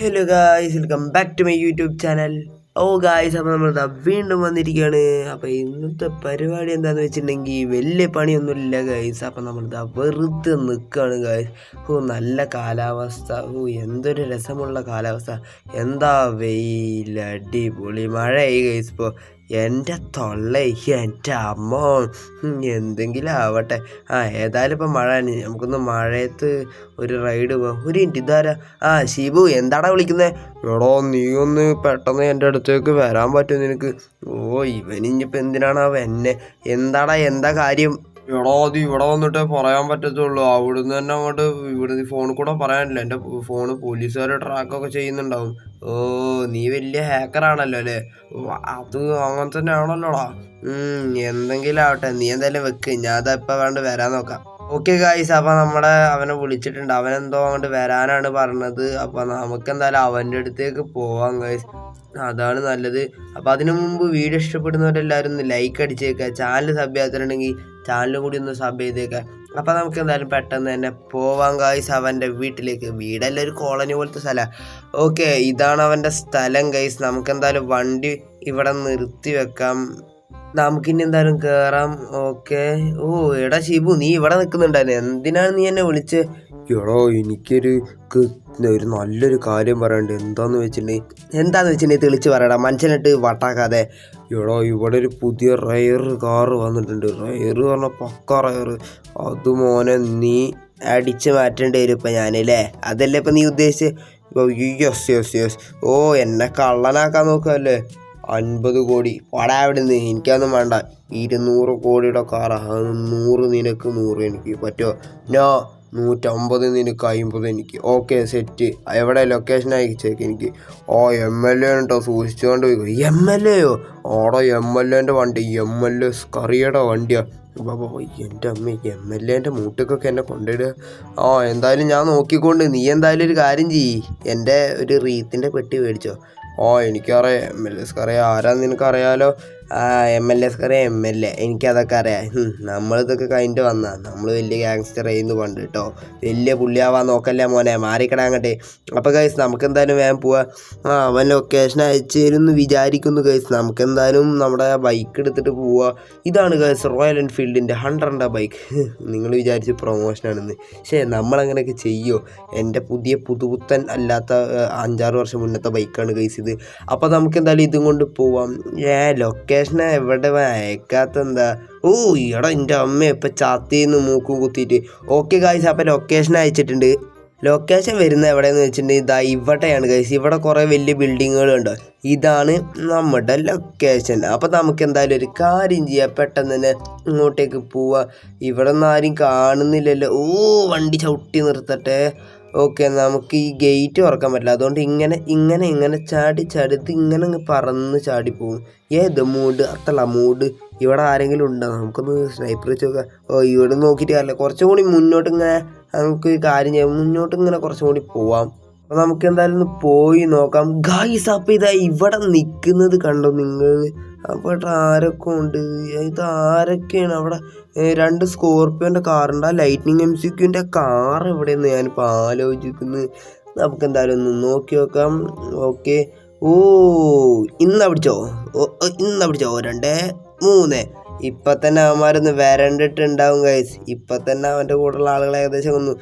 Hello guys welcome back to my YouTube channel oh guys അപ്പോൾ നമ്മൾ വീണ്ടും വന്നിരിക്കുകയാണ് അപ്പോൾ ഇന്നത്തെ പരിപാടി എന്താണെന്ന് വെച്ചിട്ടുണ്ടെങ്കിൽ വലിയ പണിയൊന്നുമില്ല ഗായ്സ് അപ്പോൾ നമ്മൾ ദാ വെറുതെ നിൽക്കുകയാണ് ഗായ്സ് ഓ നല്ല കാലാവസ്ഥ. ഓ എന്തൊരു രസമുള്ള കാലാവസ്ഥ. എന്താ വെയിൽ? അടിപൊളി മഴയായി ഗൈസ് ഇപ്പോൾ എന്റെ തൊള്ള എന്റെ അമ്മ. എന്തെങ്കിലും ആവട്ടെ. ആ ഏതായാലും ഇപ്പം മഴ നമുക്കൊന്ന് മഴയത്ത് ഒരു റൈഡ് പോകാം ഒരു മിനിറ്റ് ഇതാരാ ആ ശിബു എന്താടാ വിളിക്കുന്നത് എടോ നീ ഒന്ന് പെട്ടെന്ന് എന്റെ അടുത്തേക്ക് വരാൻ പറ്റുമോ നിനക്ക്? ഓ ഇവൻ ഇനിയിപ്പോൾ അവ എന്നെ? എന്താടാ എന്താ കാര്യം? എടോ അത് ഇവിടെ വന്നിട്ടേ പറയാൻ പറ്റത്തുള്ളൂ. അവിടുന്ന് തന്നെ അങ്ങോട്ട് ഇവിടുന്ന് ഫോണിൽ കൂടെ പറയാനില്ല. എന്റെ ഫോണ് പോലീസുകാർ ട്രാക്കൊക്കെ ചെയ്യുന്നുണ്ടാവും. ഓ നീ വലിയ ഹാക്കറാണല്ലോ അല്ലേ? അത് അങ്ങനെ തന്നെ ആണല്ലോടാ എന്തെങ്കിലും ആവട്ടെ. നീ എന്തായാലും വെക്ക്. ഞാൻ അതാ ഇപ്പം വേണ്ട വരാൻ നോക്കാം. ഓക്കെ ഗായ്സ് അപ്പം നമ്മുടെ അവനെ വിളിച്ചിട്ടുണ്ട്. അവനെന്തോ അങ്ങോട്ട് വരാനാണ് പറഞ്ഞത്. അപ്പം നമുക്ക് എന്തായാലും അവന്റെ അടുത്തേക്ക് പോവാം ഗായ്സ് അതാണ് നല്ലത്. അപ്പം അതിനു മുമ്പ് വീഡിയോ ഇഷ്ടപ്പെടുന്നവരെല്ലാവരും ഒന്ന് ലൈക്ക് അടിച്ചേക്കുക ചാനൽ സബ് ചെയ്യാത്തിട്ടുണ്ടെങ്കിൽ ചാനൽ കൂടി ഒന്ന് സബ് ചെയ്തേക്കുക അപ്പം നമുക്ക് എന്തായാലും പെട്ടെന്ന് തന്നെ പോവാം ഗായ്സ് അവന്റെ വീട്ടിലേക്ക്. വീടല്ല ഒരു കോളനി പോലത്തെ സ്ഥലമാണ് ഓക്കെ ഇതാണ് അവന്റെ സ്ഥലം ഗൈസ് നമുക്ക് എന്തായാലും വണ്ടി ഇവിടെ നിർത്തി വെക്കാം. നമുക്കിനി എന്തായാലും കേറാം. ഓക്കെ. ഓ എടാ ഷിബു നീ ഇവിടെ നിൽക്കുന്നുണ്ടല്ലേ എന്തിനാണ് നീ എന്നെ വിളിച്ച്? എടോ എനിക്കൊരു ഒരു നല്ലൊരു കാര്യം പറയണ്ട് എന്താന്ന് വെച്ചിട്ടുണ്ടെങ്കിൽ എന്താന്ന് വെച്ചിട്ടുണ്ടെങ്കിൽ തെളിച്ച് പറയടാ. മനുഷ്യനിട്ട് വട്ടാക്കാതെ. എടോ ഇവിടെ ഒരു പുതിയ റയർ കാറ് വന്നിട്ടുണ്ട്. റയർ പറഞ്ഞ പക്ക റയർ. അത് മോനെ നീ അടിച്ച് മാറ്റേണ്ടി വരും ഇപ്പം ഞാനല്ലേ അതല്ലേ ഇപ്പം നീ ഉദ്ദേശിച്ച്? യെസ് യെസ് യെസ് ഓ എന്നെ കള്ളനാക്കാൻ നോക്കുകയല്ലേ അൻപത് കോടി. പടാ അവിടെ നിന്ന് എനിക്കൊന്നും വേണ്ട. ഇരുന്നൂറ് കോടിയുടെ കാറാ. അത് നൂറ് നിനക്ക് നൂറ് എനിക്ക്. പറ്റുമോ നോ. നൂറ്റമ്പത് നിനക്ക് അമ്പത് എനിക്ക്. Okay set. എവിടെ? ലൊക്കേഷൻ അയച്ചേക്ക് എനിക്ക്. ഓ എം എൽ എ ഉണ്ടോ സൂക്ഷിച്ചുകൊണ്ട് പോയി. എം എൽ എയോ ഓടോ എം എൽ എന്റെ വണ്ടി. എം എൽ എ കറിയുടെ വണ്ടിയാ. എന്റെ അമ്മ എം എൽ എന്റെ മൂട്ടിക്കൊക്കെ എന്നെ കൊണ്ടിടുക ആ എന്തായാലും ഞാൻ നോക്കിക്കൊണ്ട് നീ എന്തായാലും ഒരു കാര്യം ചെയ്യ്. എന്റെ ഒരു റീത്തിന്റെ പെട്ടി മേടിച്ചോ. ഓ എനിക്കറിയാം. മെല്ലിസ്കറിയാം ആരാന്ന് നിനക്കറിയാലോ? ആ എം എൽ എസ് അറിയാം എം എൽ എ എനിക്കതൊക്കെ അറിയാം. നമ്മളിതൊക്കെ കഴിഞ്ഞിട്ട് വന്നാ. നമ്മൾ വലിയ ഗ്യാങ്സ്റ്റർ ചെയ്യുന്നു പണ്ട് കേട്ടോ വലിയ പുള്ളിയാവാൻ നോക്കല്ലേ മോനെ. മാറിക്കടാ അങ്ങട്ടെ. അപ്പോൾ കൈസ് നമുക്ക് എന്തായാലും വേഗം പോവാ. ആ അവൻ ലൊക്കേഷൻ അയച്ചു തരുമെന്ന് വിചാരിക്കുന്നു കൈസ് നമുക്ക് എന്തായാലും നമ്മുടെ ബൈക്ക് എടുത്തിട്ട് പോവാ. ഇതാണ് കൈസ് റോയൽ എൻഫീൽഡിന്റെ ഹൺഡ്രഡിന്റെ ബൈക്ക് നിങ്ങൾ വിചാരിച്ച് പ്രൊമോഷനാണെന്ന് പക്ഷേ നമ്മളങ്ങനെയൊക്കെ ചെയ്യുമോ എന്റെ പുതിയ പുതുപുത്തൻ അല്ലാത്ത അഞ്ചാറ് വർഷം മുന്നത്തെ ബൈക്കാണ് കൈസ് ഇത്. അപ്പോൾ നമുക്ക് എന്തായാലും ഇതും കൊണ്ട് പോവാം. ഏ ലൊക്കേഷൻ എവിടെ അയക്കാത്ത എന്താ ഓ എടാ എന്റെ അമ്മ ഇപ്പം ചാത്തിന്ന് മൂക്കും കുത്തിയിട്ട്. ഓക്കെ ഗായ്സ് അപ്പൊ ലൊക്കേഷൻ അയച്ചിട്ടുണ്ട്. ലൊക്കേഷൻ വരുന്ന എവിടെയെന്ന് വെച്ചിട്ടുണ്ടെങ്കിൽ ഇതാ ഇവിടെയാണ് ഗൈസ് ഇവിടെ കുറേ വലിയ ബിൽഡിങ്ങുകളുണ്ട് ഇതാണ് നമ്മുടെ ലൊക്കേഷൻ അപ്പോൾ നമുക്ക് എന്തായാലും ഒരു കാര്യം ചെയ്യാം. പെട്ടെന്ന് തന്നെ ഇങ്ങോട്ടേക്ക് പോവാം. ഇവിടെ ഒന്നും ആരും കാണുന്നില്ലല്ലോ. ഓ വണ്ടി ചവിട്ടി നിർത്തട്ടെ. ഓക്കെ നമുക്ക് ഈ ഗേറ്റ് തുറക്കാൻ പറ്റില്ല. അതുകൊണ്ട് ഇങ്ങനെ ഇങ്ങനെ ഇങ്ങനെ ചാടി ചാടി ഇത് ഇങ്ങനെ അങ്ങ് പറന്ന് പോകും. ഏത് മൂഡ് അത്തല്ല മൂഡ് ഇവിടെ ആരെങ്കിലും ഉണ്ടോ? നമുക്കൊന്ന് സ്നൈപ്പർ വെച്ച് നോക്കാം. ഓ ഇവിടെ നോക്കിയിട്ട് കാര്യമില്ല. കുറച്ചും കൂടി മുന്നോട്ട് ഇങ്ങനെ നമുക്ക് കാര്യം ചെയ്യാം. മുന്നോട്ട് ഇങ്ങനെ കുറച്ചും കൂടി പോവാം. അപ്പോൾ നമുക്ക് എന്തായാലും പോയി നോക്കാം. ഗായ്സ് അപ്പോൾ ഇതാ ഇവിടെ നിൽക്കുന്നത് കണ്ടോ നിങ്ങൾ? അപ്പോൾ ആരൊക്കെ ഉണ്ട്? ഇത് ആരൊക്കെയാണ് അവിടെ? രണ്ട് സ്കോർപ്പിയോന്റെ കാറുണ്ട്. ആ ലൈറ്റ്നിങ് എം സി ക്യൂന്റെ കാർ എവിടെയെന്ന് ഞാനിപ്പോൾ ആലോചിക്കുന്നത് നമുക്ക് എന്തായാലും ഒന്ന് നോക്കി നോക്കാം. ഓക്കെ. ഓ ഇന്ന പിടിച്ചോ ഇന്ന പിടിച്ചോ രണ്ട് മൂന്ന്. ഇപ്പൊ തന്നെ അവന്മാരൊന്ന് വരണ്ടിട്ടുണ്ടാവും ഗൈസ് ഇപ്പൊ തന്നെ അവന്റെ കൂടെയുള്ള ആളുകൾ ഏകദേശം ഒന്ന്.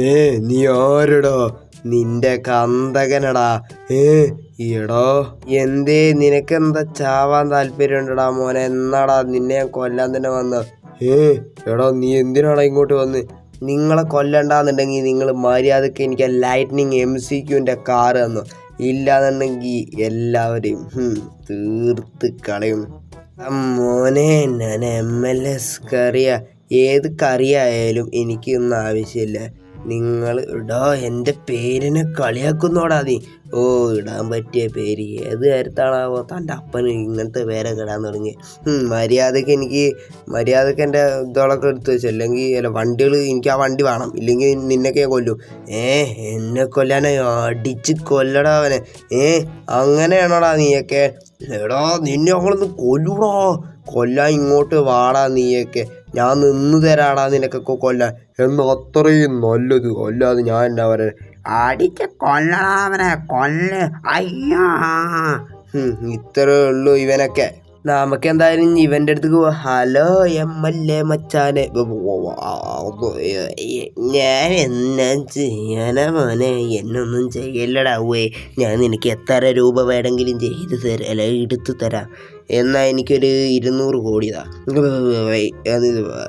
ഏ നീ ആരടാ? നിന്റെ കന്തകനടാ. ഏ എടോ എന്തേ നിനക്ക് എന്താ ചാവാൻ താല്പര്യം ഉണ്ടടാ മോനെ? എന്നാടാ നിന്നെ കൊല്ലാൻ തന്നെ വന്ന. ഏ എടോ നീ എന്തിനാടാ ഇങ്ങോട്ട് വന്ന്? നിങ്ങളെ കൊല്ലണ്ടാന്നുണ്ടെങ്കിൽ നിങ്ങൾ മര്യാദയ്ക്ക് എനിക്ക് ലൈറ്റ്നിങ് എം സി ക്യൂന്റെ കാറ് തന്നു. ഇല്ലാന്നുണ്ടെങ്കിൽ എല്ലാവരെയും തീർത്ത് കളയും. മോനെ ഞാൻ എം എൽ എസ് കറിയ. ഏത് കറിയായാലും എനിക്കൊന്നും ആവശ്യമില്ല. നിങ്ങൾ ഇടാ എന്റെ പേരിനെ കളിയാക്കുന്നോടാ നീ. ഓ ഇടാൻ പറ്റിയ പേര്. ഏത് കാര്യത്താണാവോ തന്റെ അപ്പന് ഇങ്ങനത്തെ പേരൊക്കെ ഇടാൻ തുടങ്ങി. മര്യാദയ്ക്ക് എനിക്ക് മര്യാദയ്ക്ക് എന്റെ ഇതോളൊക്കെ എടുത്ത് വെച്ചു. അല്ലെങ്കിൽ അല്ല വണ്ടികൾ എനിക്ക് ആ വണ്ടി വേണം. ഇല്ലെങ്കിൽ നിന്നൊക്കെ കൊല്ലും. ഏ എന്നെ കൊല്ലാനോ? അടിച്ച് കൊല്ലടാ അവനെ. ഏ അങ്ങനെയാണോടാ നീയൊക്കെ? എടാ നിന്നെ അവളൊന്ന് കൊല്ലൂടാ. കൊല്ലാൻ ഇങ്ങോട്ട് വാടാ നീയൊക്കെ. ഞാൻ നിന്ന് തരാടാ നിനക്കൊക്കെ കൊല്ലാൻ. എന്ന് അത്രയും നല്ലത് അല്ലാതെ ഞാൻ എന്നാ പറയാൻ അടിച്ച് കൊല്ലണാവനെ കൊല്ല കൊല്ല്. അയ്യോ. ഇത്രേ ഉള്ളൂ ഇവനൊക്കെ. നമുക്ക് എന്തായാലും ഇവന്റെ അടുത്ത് ഹലോ എം എൽ എ മച്ചാനെ. ഞാൻ എന്നാ ചെയ്യാനാ മോനെ? എന്നൊന്നും ചെയ്യല്ലടാ. ഉവേ ഞാൻ നിനക്ക് എത്ര രൂപ വേണമെങ്കിലും ചെയ്ത് തരാം അല്ലെ എടുത്തു തരാം. എന്നാ എനിക്കൊരു ഇരുന്നൂറ് കോടി താ അത്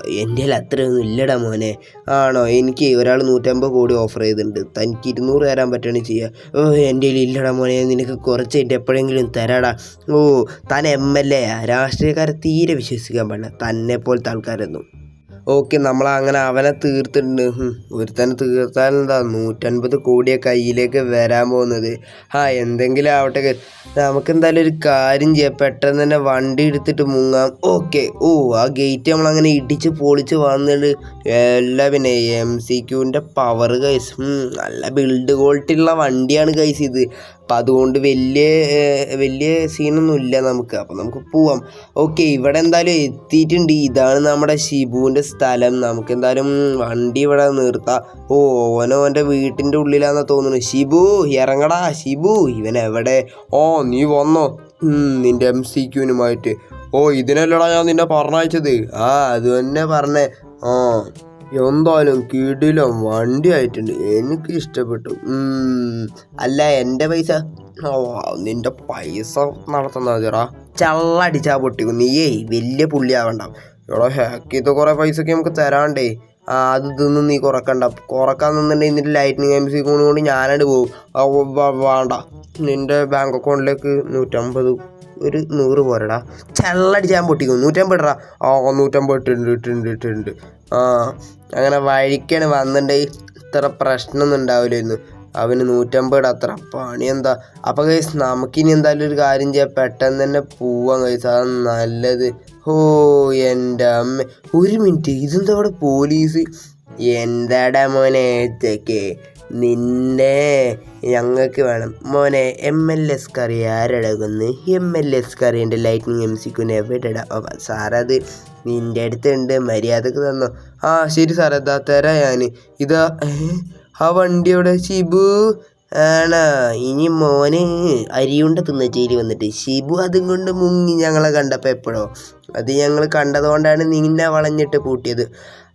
എന്റെ കയ്യിൽ അത്രയൊന്നും ഇല്ലടാ മോനെ. ആണോ? എനിക്ക് ഒരാൾ നൂറ്റമ്പത് കോടി ഓഫർ ചെയ്തിട്ടുണ്ട്. തനിക്ക് ഇരുന്നൂറ് തരാൻ പറ്റുകയാണ് ചെയ്യുക ഓ എന്റെ കയ്യിൽ ഇല്ലടാ മോനെ. നിനക്ക് കുറച്ച് എന്റെ എപ്പോഴെങ്കിലും തരാടാ. ഓ താൻ എം എൽ എ രാഷ്ട്രീയക്കാരെ തീരെ വിശ്വസിക്കാൻ പാടില്ല. തന്നെ പോലത്തെ ആൾക്കാരൊന്നും. ഓക്കെ നമ്മൾ അങ്ങനെ അവനെ തീർത്തിട്ടുണ്ട്. ഒരുത്തനെ തീർത്താൽ എന്താ നൂറ്റൻപത് കോടിയെ കയ്യിലേക്ക് വരാൻ പോകുന്നത്. ആ എന്തെങ്കിലും ആവട്ടെ നമുക്ക് എന്തായാലും ഒരു കാര്യം ചെയ്യാം. പെട്ടെന്ന് തന്നെ വണ്ടി എടുത്തിട്ട് മുങ്ങാം. ഓക്കെ ഓ ആ ഗേറ്റ് നമ്മൾ അങ്ങനെ ഇടിച്ച് പൊളിച്ച് വന്നിട്ട് എല്ലാം പിന്നെ എം സി ക്യൂവിന്റെ പവർ കൈസ് നല്ല ബിൽഡ് ക്വാളിറ്റി ഉള്ള വണ്ടിയാണ് കൈസ് ഇത്. അപ്പം അതുകൊണ്ട് വലിയ വലിയ സീനൊന്നും ഇല്ല നമുക്ക്. അപ്പം നമുക്ക് പോവാം. ഓക്കെ ഇവിടെ എന്തായാലും എത്തിയിട്ടുണ്ട്. ഇതാണ് നമ്മുടെ ഷിബുവിന്റെ സ്ഥലം. നമുക്ക് എന്തായാലും വണ്ടി ഇവിടെ നിർത്താം. ഓ ഓനോ എന്റെ വീട്ടിന്റെ ഉള്ളിലാണെന്ന് തോന്നുന്നു. ഷിബു ഇറങ്ങടാ. ഷിബു ഇവൻ എവിടെ? ഓ നീ വന്നോ? നിന്റെ എം സി ക്യൂനുമായിട്ട്. ഓ ഇതിനല്ലടാ ഞാൻ നിന്നെ പറഞ്ഞയച്ചത്. ആ അത് തന്നെ പറഞ്ഞേ. ആ. എന്തായാലും കിടിലം വണ്ടി ആയിട്ടുണ്ട് എനിക്ക് ഇഷ്ടപ്പെട്ടു. അല്ല എന്റെ പൈസ? ഓ നിന്റെ പൈസ നടത്തുന്ന മതിയടാ ചള്ളടിച്ചാ പൊട്ടിക്കും. നീയേ വലിയ പുള്ളിയാവണ്ട. ഇവിടെ ഹാക്ക് ചെയ്ത കുറേ പൈസക്ക് നമുക്ക് തരാണ്ടേ. ആ അത് ഇതൊന്നും നീ കുറക്കണ്ട. കുറയ്ക്കാൻ നിന്നുണ്ടെങ്കിൽ നിന്റെ ലൈറ്റിനിങ് എം സി കൊണ്ട് ഞാനായിട്ട് പോകും. വേണ്ട. നിന്റെ ബാങ്ക് അക്കൗണ്ടിലേക്ക് നൂറ്റമ്പത് ഒരു നൂറ് പോരടാ. ചള്ളടിച്ചാൻ പൊട്ടിക്കും. നൂറ്റമ്പത് ഇടറാ ആ നൂറ്റമ്പത് ഇട്ടുണ്ട് ഇട്ടുണ്ട് ഇട്ടുണ്ട് ആ അങ്ങനെ വഴിക്കാണ് വന്നിട്ടുണ്ടെങ്കിൽ ഇത്ര പ്രശ്നമൊന്നും ഉണ്ടാവില്ലായിരുന്നു. അവന് നൂറ്റമ്പത് അത്ര. പണി എന്താ? അപ്പോൾ കൈസ് നമുക്കിനി എന്തായാലും ഒരു കാര്യം ചെയ്യാം. പെട്ടെന്ന് തന്നെ പോവാൻ കൈസ് അതാണ് നല്ലത്. ഹോ എന്റെ അമ്മ. ഒരു മിനിറ്റ്. ഇതെന്താ അവിടെ പോലീസ്? എന്താടാ മോനെ? ഇതൊക്കെ. നിന്നെ ഞങ്ങൾക്ക് വേണം. മോനെ എം എൽ എസ് കറി ആരടകുന്നു എം എൽ എസ് കറിന്റെ ലൈറ്റിനിങ് എം സിക്കുന്നു എവിടെടാ സാറത് നിന്റെ അടുത്തുണ്ട് മര്യാദയ്ക്ക് തന്നോ? ആ ശരി സാറേ ഇതാ തരാം ഞാൻ ഇതാ ആ വണ്ടിയുടെ ഷിബു? ആണോ ഇനി മോന് അരിയുണ്ട ചേരി വന്നിട്ട്. ഷിബു അതും കൊണ്ട് മുങ്ങി ഞങ്ങളെ കണ്ടപ്പോൾ എപ്പോഴോ. അത് ഞങ്ങൾ കണ്ടതുകൊണ്ടാണ് നിന്നെ വളഞ്ഞിട്ട് പൂട്ടിയത്.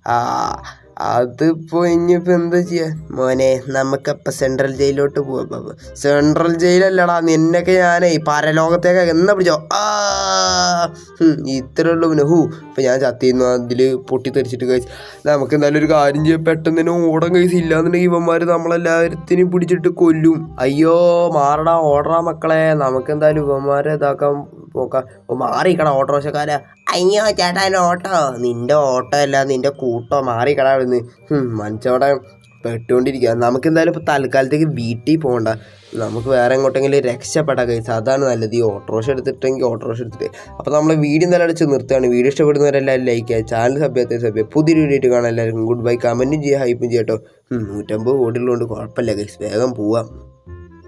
ആ അതിപ്പോൾ ഇനിയിപ്പോൾ എന്താ ചെയ്യാ? മോനെ നമുക്കപ്പോൾ സെൻട്രൽ ജയിലിലോട്ട് പോവാം സെൻട്രൽ ജയിലല്ലടാ നിന്നൊക്കെ ഞാനേ പരലോകത്തേക്ക് എന്നാ പിടിച്ചോ? ആ ഇത്രേ ഉള്ളൂ പിന്നെ. ഹൂ ഇപ്പം ഞാൻ ചത്തിരുന്നു അതിൽ പൊട്ടിത്തെറിച്ചിട്ട് കഴിച്ച് നമുക്ക് എന്തായാലും ഒരു കാര്യം ചെയ്യാം. പെട്ടെന്ന് തന്നെ ഓടാൻ കഴിച്ച് ഇല്ലാന്നുണ്ടെങ്കിൽ ഇവന്മാർ നമ്മളെല്ലാവരത്തിനും പിടിച്ചിട്ട് കൊല്ലും. അയ്യോ മാറടാ ഓടാ മക്കളെ. നമുക്ക് എന്തായാലും ഇവന്മാരെ ഇതാക്കാൻ പോക്കാം ഓ മാറിക്കട ഓട്ടോറിക്ഷക്കാരാ അയ്യോ ചേട്ടാ ഓട്ടോ നിന്റെ ഓട്ടോ അല്ല നിന്റെ കൂട്ടോ മാറിക്കട അവിടുന്ന് മനുഷ്യവിടെ പെട്ടുകൊണ്ടിരിക്കുക നമുക്ക് എന്തായാലും ഇപ്പോൾ തൽക്കാലത്തേക്ക് വീട്ടിൽ പോകണ്ട. നമുക്ക് വേറെ എങ്ങോട്ടെങ്കിലും രക്ഷപ്പെടാൻ കഴിച്ചു അതാണ് നല്ലത്. ഈ ഓട്ടോറിക്ഷ എടുത്തിട്ടെങ്കിൽ ഓട്ടോറിക്ഷ എടുത്തിട്ട്. അപ്പോൾ നമ്മൾ വീഡിയോ നല്ല അടിച്ച് നിർത്തുകയാണ്. വീഡിയോ ഇഷ്ടപ്പെടുന്നവരെല്ലാം ലൈക്ക് ചെയ്യുക. ചാനൽ സഭ്യത്തെ സഭ്യ പുതിയൊരു വീഡിയോ ആയിട്ട് കാണാൻ എല്ലാവർക്കും. ഗുഡ് ബൈ കമന്റും ചെയ്യുക ഹൈപ്പും ചെയ്യാം കേട്ടോ. നൂറ്റമ്പത് കോടിയുള്ളതുകൊണ്ട് കുഴപ്പമില്ല ഗൈസ് വേഗം പോവാം.